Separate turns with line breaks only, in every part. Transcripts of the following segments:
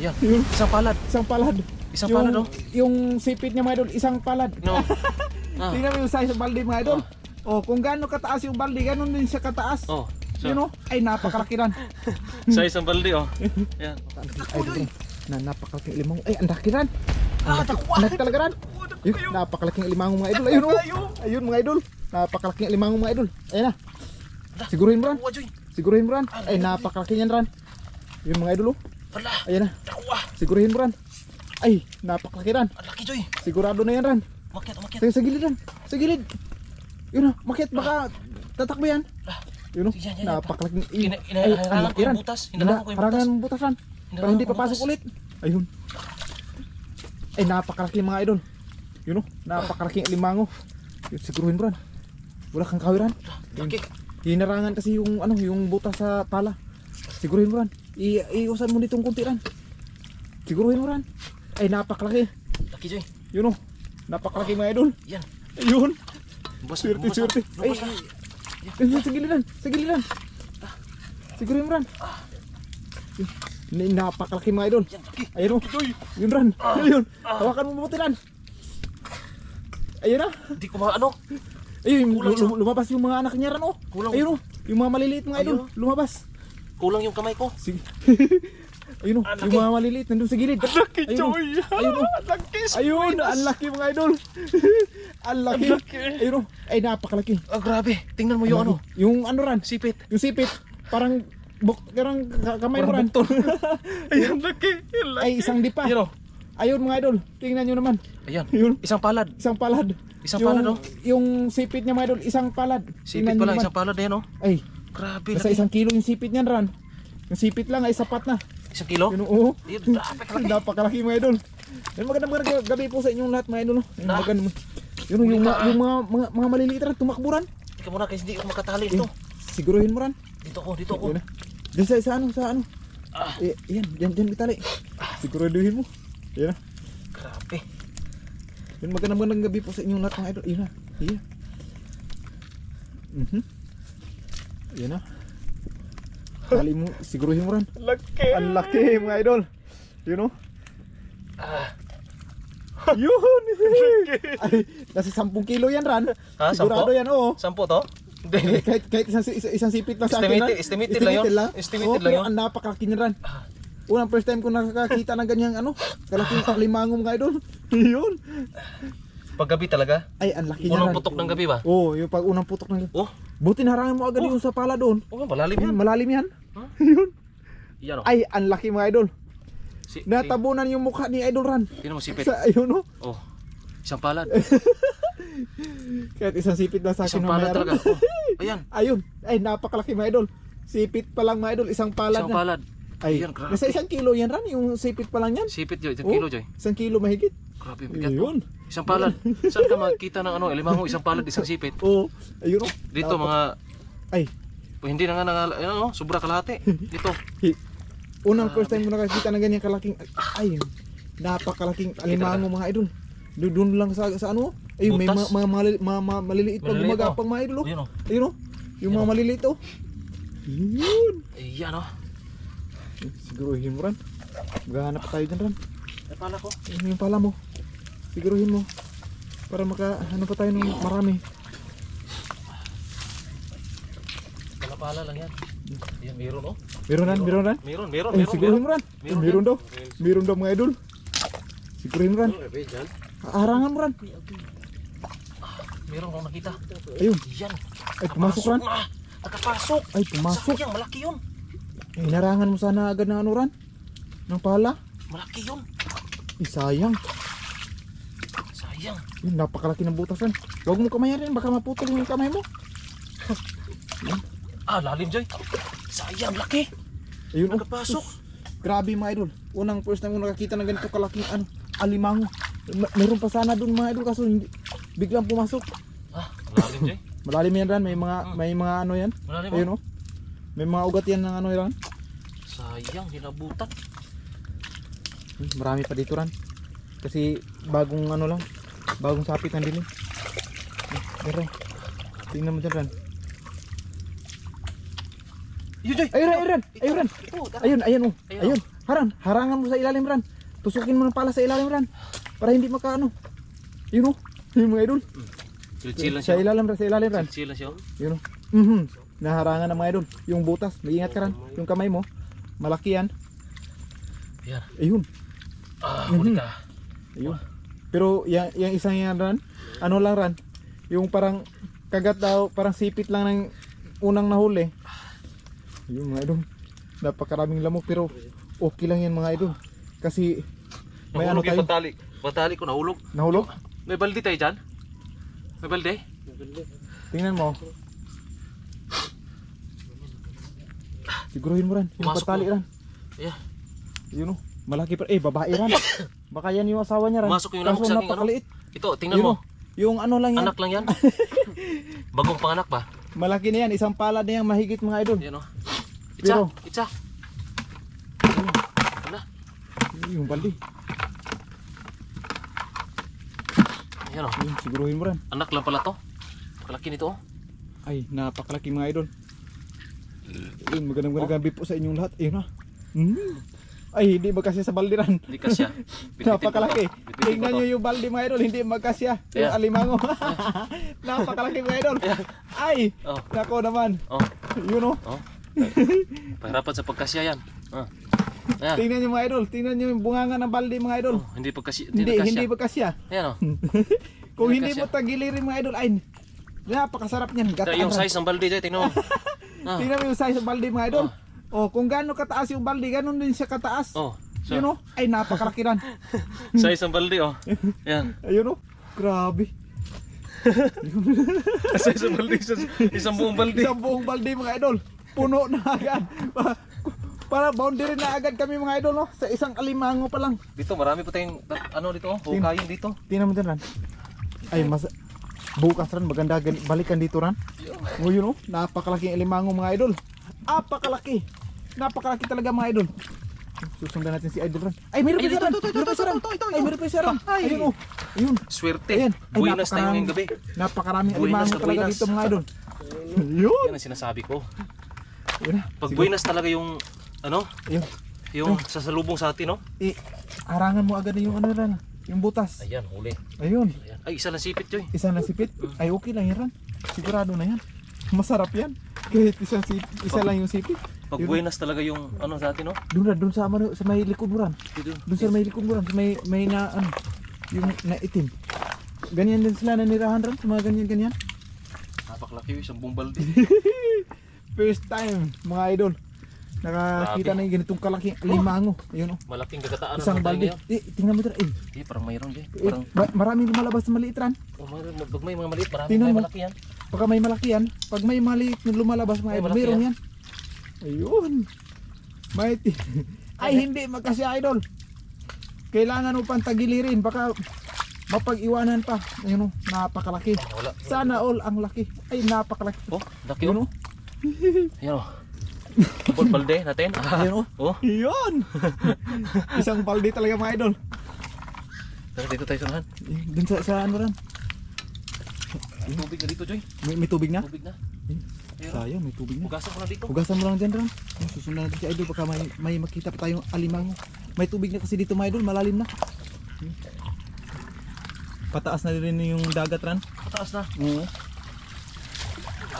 Ayan.
Yun,
Isang palad.
isang palad.
Isang
yung,
palad, oh.
Yung sipit niya mga idol, isang palad.
No. Ah.
Tingnan mo yung size ng balde mga idol. Oh, kung gaano kataas yung balde, ganon din siya kataas.
Oh. So,
You know? Ay, napakalaki ran.
sa isang balde oh. Ayan.
Ay. Na napakalaking limang. Ay, ang laki ran. Ang laki, ang laki talaga ran. Yun, napakalaking limango mga idol. Ayun oh. Ayun mga idol. Napakalaking limango mga idol. Ayun na. Siguruhin mo ran. Siguruhin mo ran. Ay, napakalaki yan ran. Yun mga idol oh.
Wala.
Ayan na.
Nakuha.
Sigurahin mo ran. Ay, napakalaki ran.
Ang laki, Joy.
Sigurado na yan ran.
Umakyat, umakyat.
Sa, sa gilid ran. Sa gilid. Yun na, makit baka tatakbo yan. Yun
Ina- ina-
Ay,
hinarangan
ang
ko yung butas. Hinarangan ko yung
Hinarangan
butas.
ng butas ran. Para
Hinarangan
hindi papasok ulit. Ayun. Ay, napakalaki mga idol. Yun o, napakalaking limango. Yun, siguruhin mo ran. Wala kang kawiran. Hinarangan kasi yung ano, yung butas sa pala. Siguruhin mo ran. I iusan mo nitong kunti ran. Siguruhin mo ran. Ay, napakalaki.
Laki, Joy.
Yun o, napakalaki mga idol.
Yan.
Ayun.
Lubas,
Swerte, swerte.
ah.
Ay,
ah.
ay, ay, sa giliran, sa giliran. Siguruhin mo ran. Napakalaki mga idol. Ayun o. Yun ran. Ayun. Hawakan mo mabuti ran. Ayun na.
Hindi ko ma... Ano?
Ayun, lumabas yung mga anak niya ran o.
Kulang.
Ayun o. Yung mga maliliit mga idol. Lumabas.
Kulang yung kamay ko.
Sige. Ayun o.
Ang
Yung
laki.
mga maliliit nandun sa gilid.
Laki,
Ayun o.
Joy.
Ayun o.
Laki,
Ayun. Ang laki mga idol. Ang laki. Ayun o. Ay napakalaki.
Ah, grabe. Tingnan mo yung ano.
Yung ano ran.
Sipit.
Yung sipit. Parang buk, parang ka- kamay mo ran.
Ayan, laki. Laki.
Ay isang dipa.
O.
Ayun mga idol. Tingnan nyo naman.
Ayan.
Yun.
Isang palad.
Isang palad.
Isang
yung,
palad, oh.
Yung sipit niya mga idol. Isang palad.
Sipit
Tingnan
pa lang. Isang palad na yan oh.
Ay.
Grabe. Laki.
isang kilo yung sipit niyan ran. Yung sipit lang ay sapat na.
Isang kilo?
Yun oo.
Yun, grabe kalaki.
Napakalaki mga idol. Yan magandang magandang gabi po sa inyong lahat mga idol. no?
Ah.
magandang. Yun oh, yung,
ka,
yung mga, mga, mga maliliit ran. Tumakbo ran.
Tika muna kasi hindi ako makatali
Yun.
ito.
Siguruhin mo ran.
Dito ako, dito ako.
Yun. Diyan sa, sa ano, sa ano.
Ah.
Eh, yan, yan, yan itali. Siguraduhin mo. Yan na.
Grabe.
Yan, magandang magandang gabi po sa inyong lahat mga idol. Yan na. Yan. Mhm. Yan na. Tali mo, siguruhin mo ran.
Laki.
Ang laki mga idol. You know?
Ah.
Yun! Ay, nasa 10 kilo yan ran.
Ha,
Sigurado
sampo?
yan, oo.
Sampo to? Hindi.
kahit, kahit isang, isang, sipit lang sa akin
Estimated-
ran.
estimated lang yun. Estimated
Oo,
lang yun.
Ang napakalaki niyan ran. Unang first time ko nakakakita ng ganyang ano, kalaking limango mga idol. Yun.
Paggabi talaga?
Ay, ang laki niya
Unang putok ng gabi ba?
Oo, yung pag unang putok ng
Oh,
Buti naharangan mo agad yung sa pala doon.
oh malalim yan.
Malalim yan.
Huh?
Yun.
Yan oh.
Ay, ang laki mga idol.
Si,
Natabunan yung mukha ni Idol Ran.
si, Tingnan mo sipit.
Sa ayun no.
Oh. Isang palad.
Kahit isang sipit na sa akin
Isang palad talaga. Oh. Ayan.
Ayun. Ay, napakalaki mga idol. Sipit pa lang mga idol, isang palad
Isang
na.
palad.
Ay,
Ayan,
nasa isang kilo yan ran, yung sipit pa lang yan.
Sipit Joy. Isang
Oh,
kilo Joy.
Isang kilo mahigit.
Grabe, bigat mo.
Ayun.
Isang palad. Saan ka makita ng ano? Limango, isang palad, isang sipit.
Oo. ayun oh.
Dito
Napak-
mga
Ay,
Oh, hindi na nga nang ano, sobra kalahati. Dito.
unang first time ko nakakita ng ganyan kalaking ay napakalaking alimango mga idol. Do- Doon lang sa, sa ano? Ayun, may mga mga malili- mga- mga maliliit pa gumagapang mga idol. oh.
Ayun oh.
Ayun oh. Yung mga maliliit oh. Yun.
Ayan oh.
Siguruhin mo ran. Maghahanap tayo dyan ran.
Ay pala ko.
Ayun yung pala mo. Siguruhin mo. Para maka ano pa tayo ng marami.
Pala-pala lang yan. Ayan, meron oh.
Meron ran, meron ran.
Meron, meron,
Ay,
meron.
siguruhin mo ran.
Meron
Meron, daw. Meron daw mga idol. Siguruhin mo ran. Harangan mo ran.
meron akong nakita.
Ayun.
Yan.
Ay, pumasok ran.
na. Nakapasok.
Ay, pumasok.
Sayang, malaki yun.
Eh, narangan mo sana agad ng ano ran? Ng pala?
Malaki yun.
Eh, sayang.
Sayang.
Yun, napakalaki ng butas ran. Huwag mo kamayan rin, baka maputol yung kamay mo.
Ah, lalim Joy. Sayang, laki.
Ayun, oh.
Nakapasok.
Sus, Grabe mga idol. Unang first time ko nakakita ng ganito kalaking ano, alimango. Ma- meron pa sana doon mga idol kaso hindi, biglang pumasok.
Ah, malalim Joy.
Malalim yan ran, may mga
Hmm.
may mga ano yan.
Malalim
Ayun
oh.
oh. May mga ugat yan ng ano yan.
Sayang, hinabutan.
Hmm, Marami pa dito ran. Kasi bagong ano lang, bagong sapit ng dilim. Yan ran. Tingnan mo dyan ran.
Yun Joy.
Ayun ran, ayun ran, ayun ran. Ayun, ayun oh.
Ayun.
Haran, harangan mo sa ilalim ran. Tusukin mo ng pala sa ilalim ran. Para hindi maka ano. Yun oh. Yung mga idol.
Chill-chill lang
Sa
siya.
ilalim ran, sa ilalim ran.
Chill lang siya. oh.
Yun oh. Mhm. Naharangan ng mga idol. Yung butas, mag-ingat ka ran. Yung kamay mo, malaki yan. Ayun.
Ah, huli ka.
Ayun. Pero yung, yung isang yan ran, ano lang ran, yung parang kagat daw, parang sipit lang ng unang nahuli. Yung mga idol, napakaraming lamok pero okay lang yan mga idol. Kasi may ano
Nahulog yung
tayo,
pantali. Pantali ko nahulog.
nahulog.
May balde tayo dyan? May balde?
Tingnan mo. Siguruhin mo ran, yung
Pumasok
patali
mo.
ran.
Yeah.
Yun oh, malaki pa. Eh, babae ran. Baka yan yung asawa niya ran.
Pumasok yung lamok sa aking ano? Ito, tingnan
Yun
mo.
oh, yung ano lang yan.
Anak lang yan. Bagong panganak ba?
Malaki na yan, isang palad na yan mahigit mga idol.
Yan o. Itsa,
Pero-
itsa. Wala.
Yung baldi.
Yan o.
Yun, siguruhin mo ran.
Anak lang pala to. Kalaki nito oh.
Ay, napakalaki mga idol. Yun, magandang magandang gabi po sa inyong lahat. Ayun na. Mm. Ay, hindi magkasya sa baldi ran.
Hindi kasya. Bitbitin ko
Napakalaki.
to. Bitbitin ko
Tingnan
to.
nyo yung baldi mga idol, hindi magkasya. Yung
Yeah.
alimango. Napakalaki mga idol. Ay,
Oh,
nako naman.
oh,
Yun oh.
oh. Pahirapan sa pagkasya yan. Ah. Ayan.
Tingnan nyo mga idol. Tingnan nyo yung bunganga ng baldi mga idol.
Oh, hindi pagkasya.
Hindi, hindi magkasya.
Ayan o.
Kung
Hindi
hindi mo tagilirin mga idol, ay, napakasarap niyan. Gataan
yung size ng balde dyan. Tingnan mo. Ah.
Tingnan mo yung size ng baldi mga idol. Oh, kung gaano kataas yung baldi, ganon din siya kataas.
Oh. So,
Yun oh, ay napakalaki ran.
size ng balde oh. Yan.
Ayun oh, grabe.
size ng balde. Isang, isang buong balde.
Isang buong baldi mga idol. Puno na agad. Pa- Para boundary na agad kami mga idol no. Sa isang alimango pa lang.
Dito marami pa tayong ano dito oh. Hukayin dito.
Tingnan mo dyan ran. Ay, mas bukas ran maganda gan- balikan dito ran. Oh, yun oh, napakalaking alimango mga idol. Napakalaki. Napakalaki talaga mga idol. Susundan natin si idol ran. Ay, meron pa siya
ito,
Meron pa
ito,
siya. Ay, meron pa siya.
Ay.
Ayun oh. Ayun.
Swerte.
Ayan. Ay,
Buenas tayo ngayong gabi.
Napakaraming alimango
na
talaga dito mga idol. Yun.
Yan ang sinasabi ko. Pag buenas talaga yung ano,
Yun.
yung sasalubong sa atin, no?
Eh, arangan mo agad na yung ano ran. Yung butas.
Ayan, huli.
Ayun.
Ay, isa lang sipit, Joy.
Isa na sipit. Ay, okay lang yan ran. Sigurado na yan. Masarap yan. Kahit isa, si- isa lang yung sipit.
Pag
Yun.
buenas talaga yung ano sa atin, no?
Doon na, doon sa, ano, sa may likod mo ran.
Dito.
Doon sa may likod mo ran. Sa may, may na, ano, yung na itim. Ganyan din sila nanirahan ran. Sa mga ganyan-ganyan.
Napakalaki yung isang buong balde.
First time, mga idol. Nakakita
Grabe.
na yung ganitong kalaking limango. Ayun oh.
Malaking gagataan
Isang
ng balde.
Eh, tingnan mo dyan. Eh,
Eh, parang mayroon, Joy.
eh,
Parang,
ma- maraming lumalabas na maliit ran.
oh, mayroon. Pag may mga maliit, marami
Tingnan
may
mo.
malaki yan.
Pagka may malaki yan, pag may maliit na lumalabas mga
Ay,
idol,
malaki
mayroon yan. Ayun. May ti- Ay, hindi magkasya idol. Kailangan mo pang tagilirin. Baka mapag-iwanan pa. Ayun o, napakalaki.
Ah, wala.
Sana all ang laki. Ay, napakalaki.
Oh, laki
Ayun
oh.
o.
Ayan oh. Abot balde natin. Ah.
Ayun o.
Oh,
Yun. Isang balde talaga mga idol.
tara dito tayo sa unahan.
Dun sa, sa ano ran?
May Tubig na dito, Joy.
May, may tubig na?
Tubig na.
Eh,
Ayun.
Sayang, may tubig na.
Hugasan ko na dito.
Hugasan mo lang dyan, Ram. Oh, Susundan natin si Idol baka may, may makita pa tayong alimango. May tubig na kasi dito, mga Idol. Malalim na. Pataas na rin yung dagat, Ran.
Pataas na.
Oo.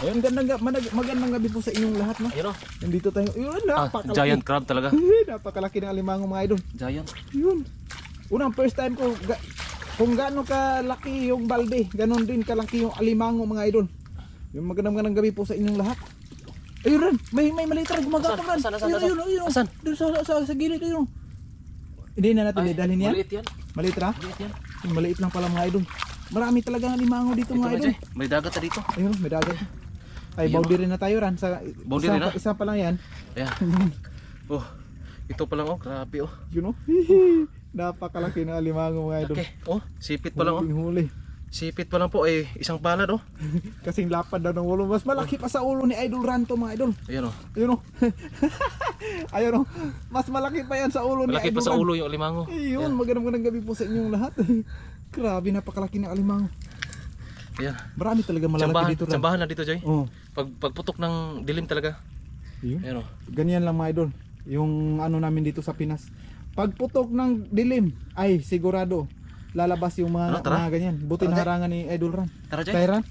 Ayun, gandang, manag- magandang gabi po sa inyong lahat, no?
Ayun oh.
Nandito tayo. Yun,
Ah,
napakalaki.
giant crab talaga.
napakalaki ng alimango, mga Idol.
Giant.
Yun. Unang first time ko, ga- kung gaano kalaki yung balde, ganon din kalaki yung alimango, mga Idol. Yung magandang magandang gabi po sa inyong lahat. Ayun rin, may may maliit rin gumagapang rin.
Asan? Asan?
Ayun,
Asan?
ayun, ayun.
Asan?
Doon sa, sa, sa gilid, ayun. Hindi na natin
Ay,
dalhin yan.
Maliit yan.
Maliit ra?
Maliit yan.
Yung maliit lang pala mga idol. Marami talaga ng limango dito
Ito
mga
na,
idol.
May dagat na dito.
Ayun, may dagat. Ay,
Ayun,
boundary na tayo ran. Sa,
Boundary
isa,
na?
pa- Isa pa lang yan.
Ayan. Oh, ito pa lang oh. Grabe oh.
Yun o. Napakalaki ng limango mga idol.
Okay. Oh, sipit pa lang oh.
Huling huli.
Sipit pa lang po eh. Isang palad oh.
Kasing lapad daw ng ulo. Mas malaki pa sa ulo ni Idol Ranto mga idol.
Ayan oh.
Ayun o. Ayun o. Mas malaki pa yan sa ulo ni
Malaki
Idol
pa sa
Ran.
ulo yung alimango.
Ayun, magandang magandang gabi po sa inyong lahat. Grabe, napakalaki ng alimango.
Ayan.
Marami talaga malalaki
Tsambahan,
dito rin.
tsambahan na dito, Joy.
Oh,
Pag pagputok ng dilim talaga.
ayun.
Ayan oh.
Ganyan lang mga idol. Yung ano namin dito sa Pinas. Pagputok ng dilim, ay sigurado lalabas yung mga,
Ano, tara?
mga ganyan. Buti
Tara,
na harangan ni Idol Ran.
Tara, Jay.
Kay Ran,